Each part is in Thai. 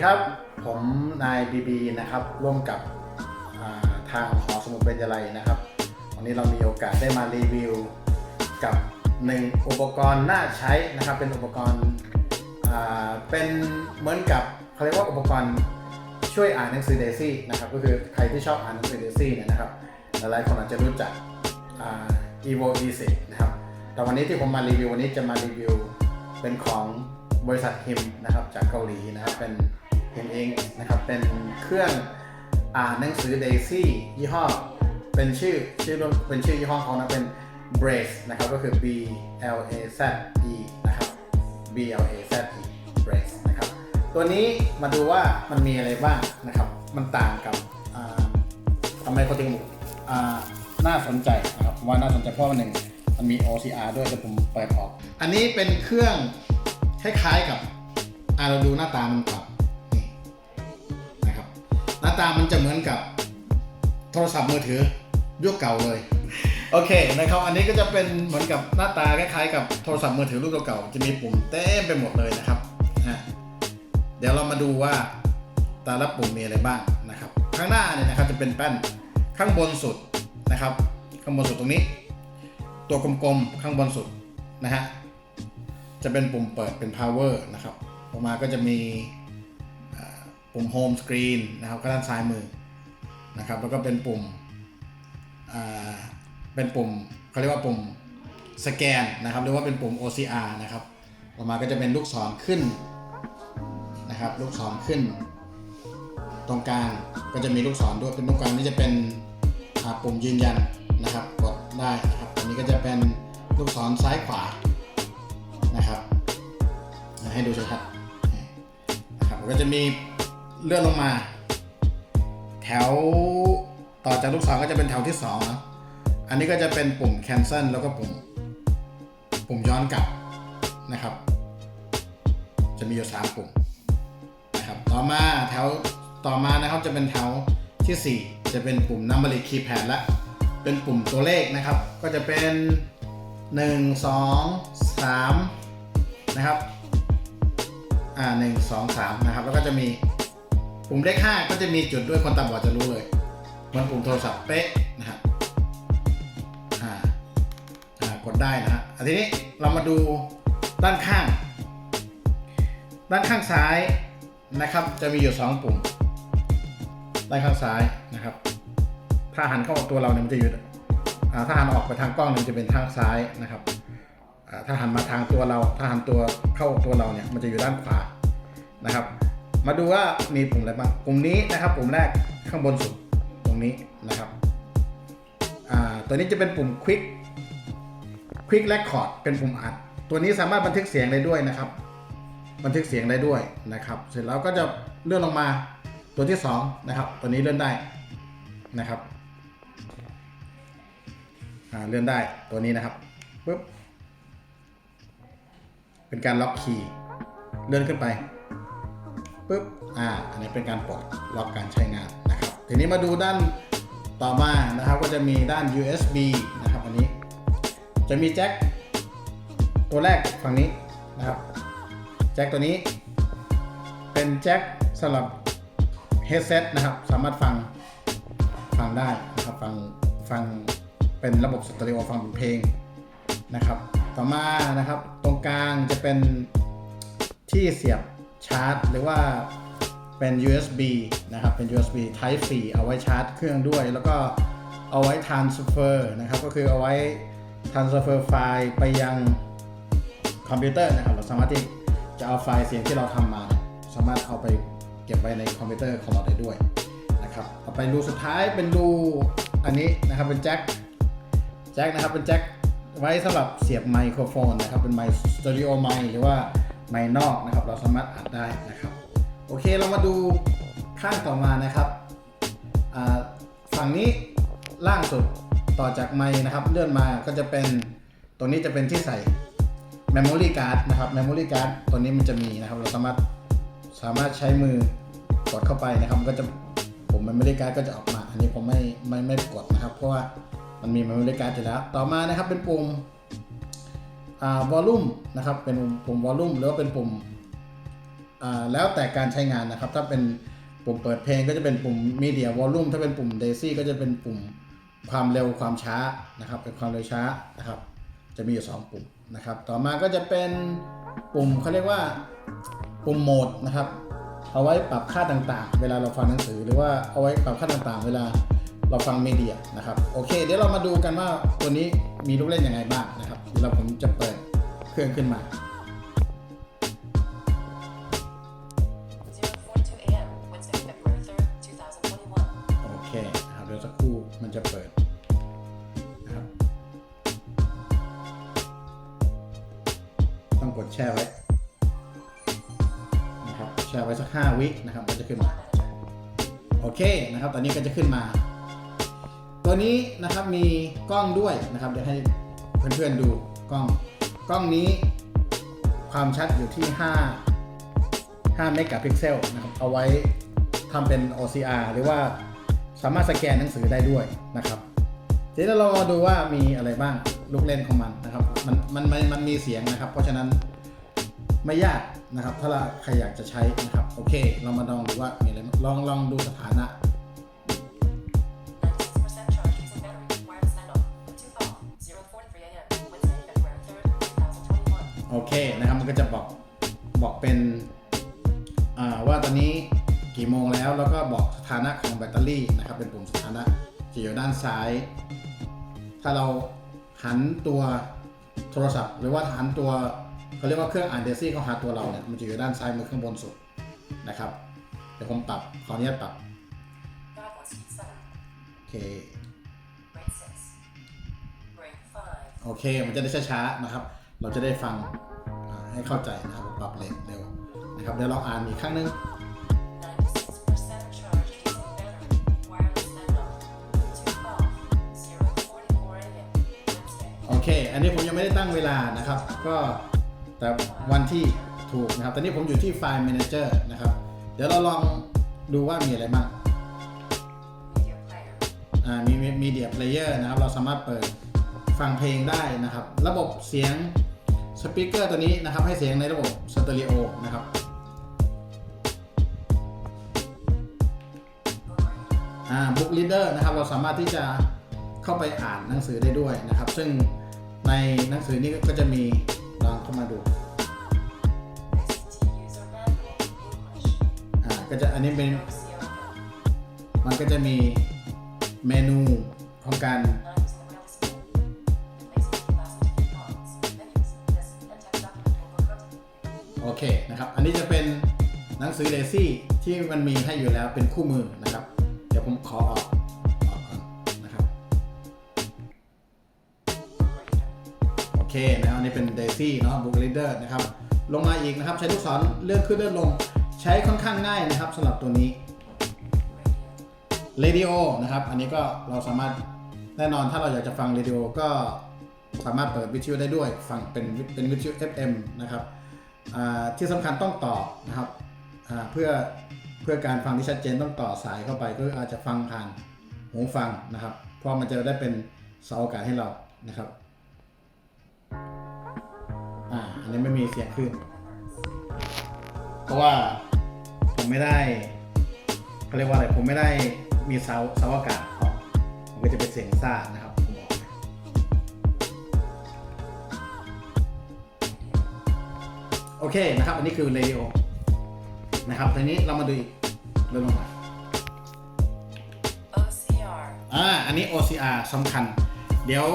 ดีครับ ผมนายบีบีนะครับร่วมกับาทางหอสมุดเบญจไลนะครับ วันนี้เรามีโอกาสได้มารีวิว กับหนึ่งอุปกรณ์น่าใช้นะครับ เป็นอุปกรณ์เป็นเหมือนกับเขาเรียกว่าอุปกรณ์ช่วยอ่านหนังสือเดซี่นะครับ ก็คือใครที่ชอบอ่านหนังสือเดซี่เนี่ยนะครับหลายๆคนอาจจะรู้จักอ่า evo e 10นะครับแต่วันนี้ที่ผมมารีวิววันนี้จะมารีวิวเป็นของบริษัทฮิมนะครับจากเกาหลีนะครับเป็น ฮิมเองนะครับ เป็นเครื่องอ่านหนังสือเดซี่ยี่ห้อ เป็นชื่อชื่อรุ่นเป็นชื่อยี่ห้อเขานะเป็น Brace นะครับ ก็คือ B L A Z E นะครับ B L A Z E Brace นะครับ ตัวนี้มาดูว่ามันมีอะไรบ้างนะครับ มันต่างกับทำไมเขาถึงอ่าน่าสนใจนะครับว่าน่าสนใจเพราะว่าหนึ่งมันมี OCR ด้วยแต่ผมเปิดออก อันนี้เป็นเครื่องคล้ายๆกับเราดูหน้าตามันก่อนนี่นะครับ ตามันจะเหมือนกับโทรศัพท์มือถือยุคเก่าเลย โอเคนะครับอันนี้ก็จะเป็นเหมือนกับหน้าตาคล้ายๆกับโทรศัพท์มือถือรุ่นเก่าๆจะมีปุ่มเต็มไปหมดเลยนะครับฮะเดี๋ยวเรามาดูว่าแต่ละปุ่มมีอะไรบ้างนะครับ ข้างหน้าเนี่ยนะครับจะเป็นแป้นข้างบนสุดนะครับ ข้างบนสุดตรงนี้ ตัวกลมๆข้างบนสุดนะฮะจะเป็นปุ่มเปิดเป็น power นะครับ ออกมาก็จะมี ปุ่ม home screen นะครับก็ด้านซ้ายมือนะครับแล้วก็เป็นปุ่มอ่าเป็นปุ่มเขาเรียกว่าปุ่มสแกนนะครับหรือว่าเป็นปุ่ม OCR นะครับออมาก็จะเป็นลูกศรขึ้นนะครับลูกศรขึ้น ตรงกลางก็จะมีลูกศรด้วยเป็นตรงกลางนี่จะเป็นปุ่มยืนยันนะครับกดได้นะครับอันนี้ก็จะเป็นลูกศรซ้ายขวานะครับให้ดูชัดๆนะครับก็จะมี เลื่อนลงมา แถวต่อจากลูกศรก็จะเป็นแถวที่2นะอันนี้ก็จะเป็นปุ่ม cancel แล้วก็ปุ่ม ปุ่มย้อนกลับนะครับ จะมีอยู่3ปุ่มนะครับต่อมาแถวต่อมานะครับจะเป็นแถวทีสี่4 จะเป็นปุ่ม number keypad ละเป็นปุ่มตัวเลขนะครับ ก็จะเป็น 1 2 3 นะครับ อ่าหนึ่งสองสามนะครับ แล้วก็จะมี ปุ่มเลข5ก็จะมีจุดด้วยคนตาบอดจะรู้เลยมันปุ่มโทรศัพท์เป๊ะนะครับอ่ากดได้นะฮะอันทีนี้เรามาดูด้านข้าง ด้านข้างซ้ายนะครับ จะมีอยู่ 2 ปุ่ม ด้านข้างซ้ายนะครับ ถ้าหันเข้าตัวเราเนี่ยมันจะอยู่ถ้าหันออกไปทางกล้องเนี่ยมันจะเป็นทางซ้ายนะครับถ้าหันมาทางตัวเรา ถ้าหันตัวเข้าตัวเราเนี่ยมันจะอยู่ด้านขวานะครับ มาดูว่ามีปุ่มอะไรบ้างปุ่มนี้นะครับปุ่มแรกข้างบนสุดตรงนี้นะครับอ่าตัวนี้จะเป็นปุ่ม Quick Quick Record เป็นปุ่มอัด ตัวนี้สามารถบันทึกเสียงได้ด้วยนะครับ บันทึกเสียงได้ด้วยนะครับ เสร็จแล้วก็จะเลื่อนลงมาตัวที่2นะครับ ตัวนี้เลื่อนได้นะครับอ่าเลื่อนได้ตัวนี้นะครับปุ๊บเป็นการล็อกคีย์เลื่อนขึ้นไป ปุ๊บอ่าอันนี้เป็นการปลดล็อกการใช้งานนะครับทีนี้มาดูด้านต่อมานะครับก็จะมีด้าน USB นะครับอันนี้ จะมีแจ็คตัวแรกฝั่งนี้นะครับแจ็คตัวนี้ เป็นแจ็คสำหรับ headset นะครับ สามารถฟังฟังได้นะครับฟังฟังเป็นระบบสตอริโอฟังเพลงนะครับ ต่อมานะครับตรงกลางจะเป็นที่เสียบ ชาร์จ หรือว่าเป็น USB นะครับ เป็น USB Type C เอาไว้ชาร์จเครื่องด้วย แล้วก็เอาไว้ transfer นะครับ ก็คือเอาไว้ transfer ไฟล์ไปยังคอมพิวเตอร์นะครับ เราสามารถที่จะเอาไฟล์เสียงที่เราทำมา สามารถเอาไปเก็บไว้ในคอมพิวเตอร์ของเราได้ด้วยนะครับ ต่อไปรูสุดท้ายเป็นรูอันนี้นะครับ เป็นแจ็ค แจ็คนะครับ เป็นแจ็คไว้สำหรับเสียบไมโครโฟนนะครับ เป็นไมค์สตูดิโอไมค์หรือว่า ไมนอกนะครับ เราสามารถอัดได้นะครับ โอเคเรามาดูข้างต่อมานะครับฝั่งนี้ล่างสุดต่อจากไมนะครับ เลื่อนมาก็จะเป็นตรงนี้จะเป็นที่ใส่ Memory Card นะครับ Memory Card ตัวนี้มันจะมีนะครับ เราสามารถสามารถใช้มือกดเข้าไปนะครับก็จะผม Memory Card ก็จะออกมา อันนี้ผมไม่ไม่ไม่กดนะครับ เพราะว่ามันมี Memory Card อยู่แล้ว ต่อมานะครับเป็นปุ่ม อ่า volume นะครับเป็นปุ่ม volume หรือว่าเป็นปุ่มแล้วแต่การใช้งานนะครับ ถ้าเป็นปุ่มเปิดเพลงก็จะเป็นปุ่ม Media Volume ถ้าเป็นปุ่ม Daisy ก็จะเป็นปุ่มความเร็วความช้านะครับเป็นความเร็วช้านะครับ จะมีอยู่สองปุ่มนะครับ ต่อมาก็จะเป็นปุ่มเขาเรียกว่าปุ่มโหมดนะครับ เอาไว้ปรับค่าต่างๆ เวลาเราฟังหนังสือ หรือว่าเอาไว้ปรับค่าต่างๆ เวลาเราฟังมีเดียนะครับโอเค เดี๋ยวเรามาดูกันว่าตัวนี้มีลูกเล่นยังไงบ้างนะครับ เดี๋ยวเราผมจะเปิดเครื่องขึ้นมาโอเคครับเดี๋ยวสักครู่มันจะเปิดนะครับต้องกดแช่ไว้นะครับแช่ไว้สัก 5 วินะครับมันจะขึ้นมาโอเคนะครับ ตอนนี้ก็จะขึ้นมา ตัวนี้นะครับมีกล้องด้วยนะครับเดี๋ยวให้ เพื่อนๆดูกล้อง กล้องนี้ความชัดอยู่ที่ 5 5เมกะพิกเซลนะครับ เอาไว้ทำเป็น OCR หรือว่าสามารถสแกนหนังสือได้ด้วยนะครับทีนี้เรามาดูว่ามีอะไรบ้างลูกเล่นของมันนะครับ มันมันมันมันมีเสียงนะครับ เพราะฉะนั้นไม่ยากนะครับ ถ้าเราใครอยากจะใช้นะครับ โอเค เรามาลองดูว่ามีอะไรบ้างลองลองดูสถานะ โอเคนะครับมันก็จะบอกบอกเป็นอ่าว่าตอนนี้กี่โมงแล้วแล้วก็บอกสถานะของแบตเตอรี่นะครับ เป็นปุ่มสถานะจะอยู่ด้านซ้าย ถ้าเราหันตัวโทรศัพท์ หรือว่าหันตัวเขาเรียกว่าเครื่องอ่านเดซี่เข้าหาตัวเราเนี่ยมันจะอยู่ด้านซ้ายมือข้างบนสุดนะครับเดี๋ยวผมปรับขออนุญาตปรับ Guide one speed 7. โอเค Rate 6. Rate 5. โอเค มันจะได้ช้าๆนะครับ เราจะได้ฟังให้เข้าใจนะครับปรับเร็วเร็วนะครับเดี๋ยวเราอ่านอีกครั้งนึงโอเค อันนี้ผมยังไม่ได้ตั้งเวลานะครับ ก็แต่วันที่ถูกนะครับ ตอนนี้ผมอยู่ที่ไฟล์ Manager นะครับ เดี๋ยวเราลองดูว่ามีอะไรบ้างมีมีเดียเพลเยอร์นะครับ เราสามารถเปิดฟังเพลงได้นะครับ ระบบเสียง สปีกเกอร์ตัวนี้นะครับให้เสียงในระบบสเตอริโอนะครับอ่าบุ๊กลีดเดอร์นะครับเราสามารถที่จะเข้าไปอ่านหนังสือได้ด้วยนะครับ ซึ่งในหนังสือนี้ก็จะมีลองเข้ามาดูอ่าก็จะอันนี้เป็นมันก็จะมีเมนูของการ เคนะครับ อันนี้จะเป็นหนังสือเดซี่ที่มันมีให้อยู่แล้วเป็นคู่มือนะครับ เดี๋ยวผมขอออกออกก่อนนะครับ โอเคนะครับอันนี้เป็น Daisy เนาะ Book Reader นะครับ ลงมาอีกนะครับ ใช้ลูกศรเลื่อนขึ้นเลื่อนลง ใช้ค่อนข้างง่ายนะครับสำหรับตัวนี้ Radio. Radio นะครับ อันนี้ก็เราสามารถแน่นอนถ้าเราอยากจะฟังเรดิโอก็สามารถเปิดวิทยุได้ด้วย ฟังเป็นเป็นวิทยุ FM นะครับ ที่สำคัญต้องต่อนะครับเพื่อเพื่อการฟังที่ชัดเจนต้องต่อสายเข้าไปก็อาจจะฟังผ่านหูฟังนะครับ เพราะมันจะได้เป็นเสาอากาศให้เรานะครับอ่าอันนี้ไม่มีเสียงขึ้น เพราะว่าผมไม่ได้เขาเรียกว่าอะไรผมไม่ได้มีเสาเสาอากาศออกมันก็จะเป็นเสียงซ่านะ โอเคนะครับ อันนี้คือเรดิโอนะครับทีนี้เรามาดูอีกเริ่มลงมา OCR. อ่าอันนี้ OCR สำคัญ เดี๋ยว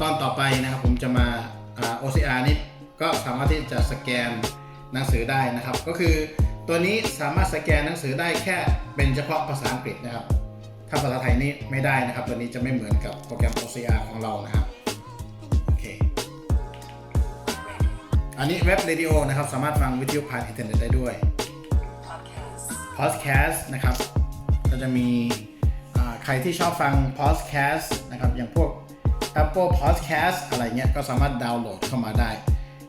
ตอนต่อไปนะครับผมจะมาอ่า OCR นี่ก็สามารถที่จะสแกนหนังสือได้นะครับ ก็คือตัวนี้สามารถสแกนหนังสือได้แค่เป็นเฉพาะภาษาอังกฤษนะครับ ถ้าภาษาไทยนี่ไม่ได้นะครับ ตัวนี้จะไม่เหมือนกับโปรแกรม OCR ของเรานะครับ อันนี้เว็บเรดิโอนะครับ สามารถฟังวิทยุผ่านอินเทอร์เน็ตได้ด้วย Podcast. พอดแคสต์นะครับ ก็จะมีอ่าใครที่ชอบฟังพอดแคสต์นะครับ อย่างพวก Apple Podcast อะไรเงี้ย ก็สามารถดาวน์โหลดเข้ามาได้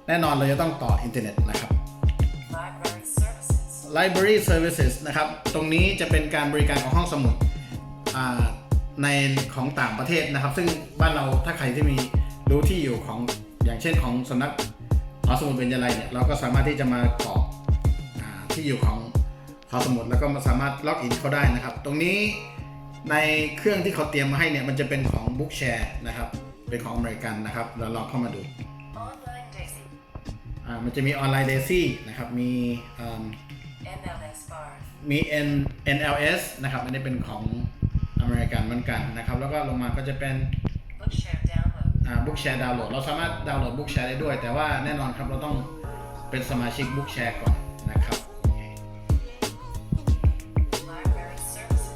แน่นอนเราจะต้องต่ออินเทอร์เน็ตนะครับ Library services. Library Services นะครับ ตรงนี้จะเป็นการบริการของห้องสมุดอ่าในของต่างประเทศนะครับ ซึ่งบ้านเราถ้าใครที่มีรู้ที่อยู่ของอย่างเช่นของสำนัก หอสมุดเบญจไลเนี่ยเราก็สามารถที่จะมากรอกที่อยู่ของหอสมุดแล้วก็มาสามารถล็อกอินเข้าได้นะครับ ตรงนี้ในเครื่องที่เขาเตรียมมาให้เนี่ยมันจะเป็นของ Bookshare นะครับ เป็นของอเมริกันนะครับเราลองเข้ามาดูมันจะมีออนไลน์ Daisy นะครับมีอืม NLS Bar. มี N NLS นะครับอันนี้เป็นของอเมริกันเหมือนกันนะครับ แล้วก็ลงมาก็จะเป็น download. อ่า Bookshare ดาวน์โหลดเราสามารถดาวน์โหลด Bookshare ได้ด้วย แต่ว่าแน่นอนครับเราต้องเป็นสมาชิก Bookshare ก่อนนะครับ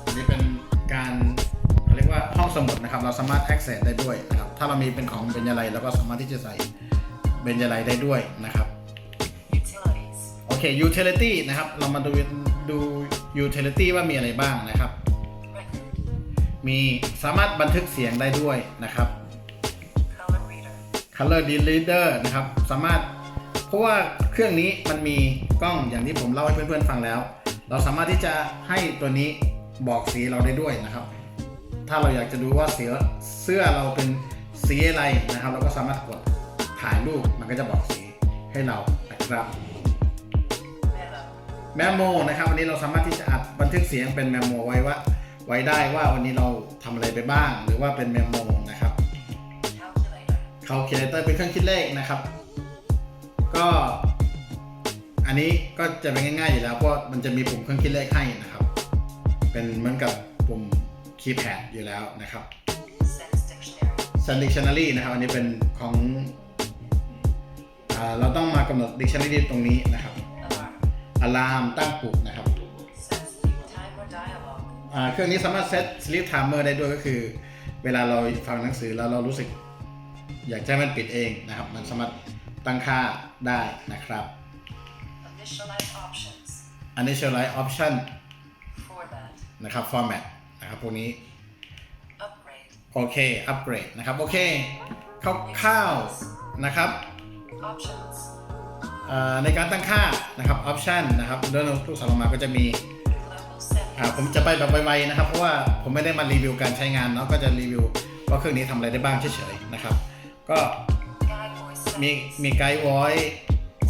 อันนี้เป็นการเขาเรียกว่าห้องสมุดนะครับ เราสามารถ access ได้ด้วยนะครับ ถ้าเรามีเป็นของเบญจไลเราก็สามารถที่จะใส่เบญจไลได้ด้วยนะครับโอเค utility นะครับ เรามาดูดู utility ว่ามีอะไรบ้างนะครับ มีสามารถบันทึกเสียงได้ด้วยนะครับ color reader นะครับ สามารถ เพราะว่าเครื่องนี้มันมีกล้องอย่างที่ผมเล่าให้เพื่อนๆฟังแล้ว เราสามารถที่จะให้ตัวนี้บอกสีเราได้ด้วยนะครับ ถ้าเราอยากจะดูว่าเสื้อเสื้อเราเป็นสีอะไรนะครับ เราก็สามารถกดถ่ายรูปมันก็จะบอกสีให้เรานะครับแมมโมนะครับวันนี้เราสามารถที่จะอัดบันทึกเสียงเป็นแมมโมไว้ว่าไว้ได้ว่าวันนี้เราทำอะไรไปบ้าง หรือว่าเป็นแมมโมนะครับ Calculator. calculator เป็นเครื่องคิดเลขนะครับ ก็อันนี้ก็จะเป็นง่ายๆอยู่แล้วเพราะมันจะมีปุ่มเครื่องคิดเลขให้นะครับ เป็นเหมือนกับปุ่มคีย์แพดอยู่แล้วนะครับ Sense Dictionary. Sun Dictionary นะครับอันนี้เป็นของอเราต้องมากำหนด Dictionary ตรงนี้นะครับ Alarm. อะลามตั้งปลุกนะครับเครื่องนี้สามารถเซต sleep timer ได้ด้วยก็คือ เวลาเราฟังหนังสือแล้วเรารู้สึก อยากจะให้มันปิดเองนะครับ มันสามารถตั้งค่าได้นะครับ Initialize options. initialize option Format. นะครับ format นะครับพวกนี้ Upgrade. โอเค upgrade นะครับ โอเคคร่าวๆนะครับ Options. อ่าในการตั้งค่านะครับ option นะครับเดินลูกศรลงมาก็จะมี Global อ่า settings. ผมจะไปแบบไวๆนะครับ เพราะว่าผมไม่ได้มารีวิวการใช้งานเนาะก็จะรีวิวว่าเครื่องนี้ทำอะไรได้บ้างเฉยๆนะครับ ก็มีมีไกด์ voice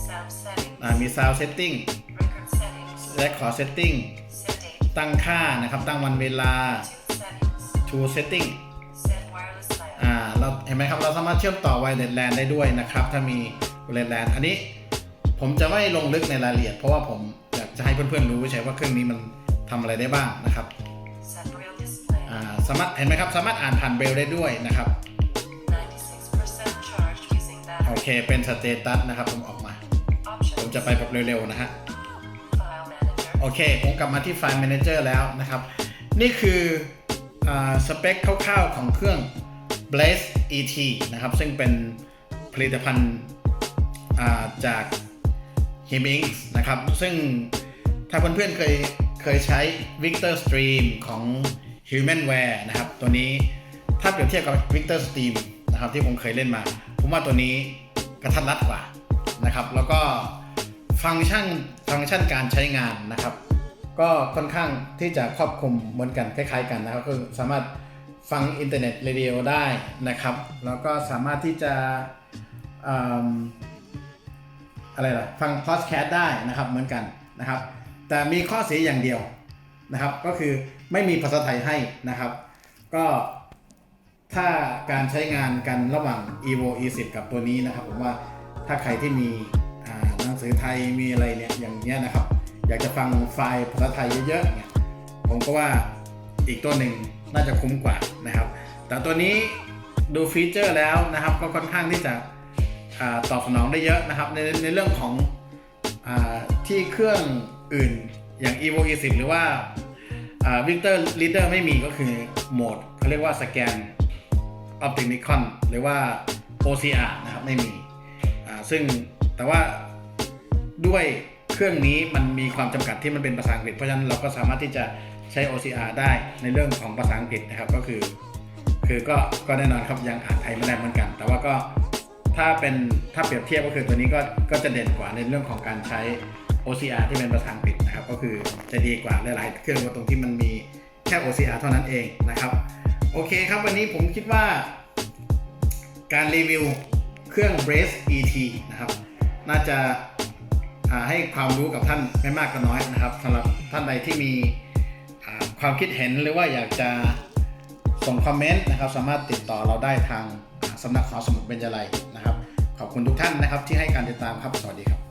Sound settings. อ่ามี sound setting Record settings. record setting Set date. ตั้งค่านะครับตั้งวันเวลา Tune settings. to setting อ่าเราเห็นไหมครับ เราสามารถเชื่อมต่อ wireless LAN ได้ด้วยนะครับ ถ้ามี wireless LAN อันนี้ผมจะไม่ลงลึกในรายละเอียด เพราะว่าผมอยากจะให้เพื่อนๆรู้เฉยๆว่าเครื่องนี้มันทำอะไรได้บ้างนะครับอ่าสามารถเห็นไหมครับ สามารถอ่านผ่านเบลได้ด้วยนะครับ โอ battery. เค เป็นสเตตัสนะครับ ผมออกมา Options. ผมจะไปแบบเร็วๆนะฮะ File manager. โอเค ผมกลับมาที่ไฟล์ Manager แล้วนะครับ นี่คืออาสเปคคร่าวๆของเครื่อง Blaze ET นะครับ ซึ่งเป็นผลิตภัณฑ์อ่าจาก h i m i n x นะครับ ซึ่งถ้าเพื่อนๆเคยเคยใช้ Victor Stream ของ Humanware นะครับ ตัวนี้ถ้าเปรียบเทียบกับ Victor Stream นะครับที่ผมเคยเล่นมา ผมว่าตัวนี้ กระทัดรัดกว่านะครับ แล้วก็ฟังก์ชันฟังก์ชันการใช้งานนะครับ ก็ค่อนข้างที่จะครอบคลุมเหมือนกันคล้ายๆกันนะครับคือสามารถฟังอินเทอร์เน็ตเรดิโอได้นะครับ แล้วก็สามารถที่จะอืมอะไรล่ะฟังพอดแคสต์ได้นะครับเหมือนกันนะครับ แต่มีข้อเสียอย่างเดียวนะครับ ก็คือไม่มีภาษาไทยให้นะครับ ก็ ถ้าการใช้งานกันระหว่าง evo e10 กับตัวนี้นะครับ ผมว่าถ้าใครที่มีหนังสือไทยมีอะไรเนี่ยอย่างเงี้ยนะครับ อยากจะฟังไฟล์ภาษาไทยเยอะๆเนี่ยผมก็ว่าอีกตัวหนึ่งน่าจะคุ้มกว่านะครับ แต่ตัวนี้ดูฟีเจอร์แล้วนะครับ ก็ค่อนข้างที่จะอตอบสนองได้เยอะนะครับ ในในเรื่องของอที่เครื่องอื่นอย่าง evo e10 หรือว่า Victor Reader ไม่มีก็คือโหมดเขาเรียกว่าสแกน Opticon หรือว่า OCR นะครับไม่มีซึ่งแต่ว่าด้วยเครื่องนี้มันมีความจำกัดที่มันเป็นภาษาอังกฤษ เพราะฉะนั้นเราก็สามารถที่จะใช้ OCR ได้ในเรื่องของภาษาอังกฤษนะครับก็คือ คือก็ก็แน่นอนครับยังอ่านไทยไม่ได้เหมือนกัน แต่ว่าก็ถ้าเป็นถ้าเปรียบเทียบก็คือตัวนี้ก็ก็จะเด่นกว่าในเรื่องของการใช้ OCR ที่เป็นภาษาอังกฤษนะครับก็คือจะดีกว่าหลาย ๆ เครื่องตรงที่มันมีแค่ OCR เท่านั้นเองนะครับ โอเคครับวันนี้ผมคิดว่า การรีวิวเครื่อง Brace ET นะครับ น่าจะาให้ความรู้กับท่านไม่มากก็น้อยนะครับสำหรับท่านใดที่มีความคิดเห็นหรือว่าอยากจะส่งคอมเมนต์นะครับ สามารถติดต่อเราได้ทางสำนักหอสมุดเบญจไลนะครับ ขอบคุณทุกท่านนะครับที่ให้การติดตามครับ สวัสดีครับ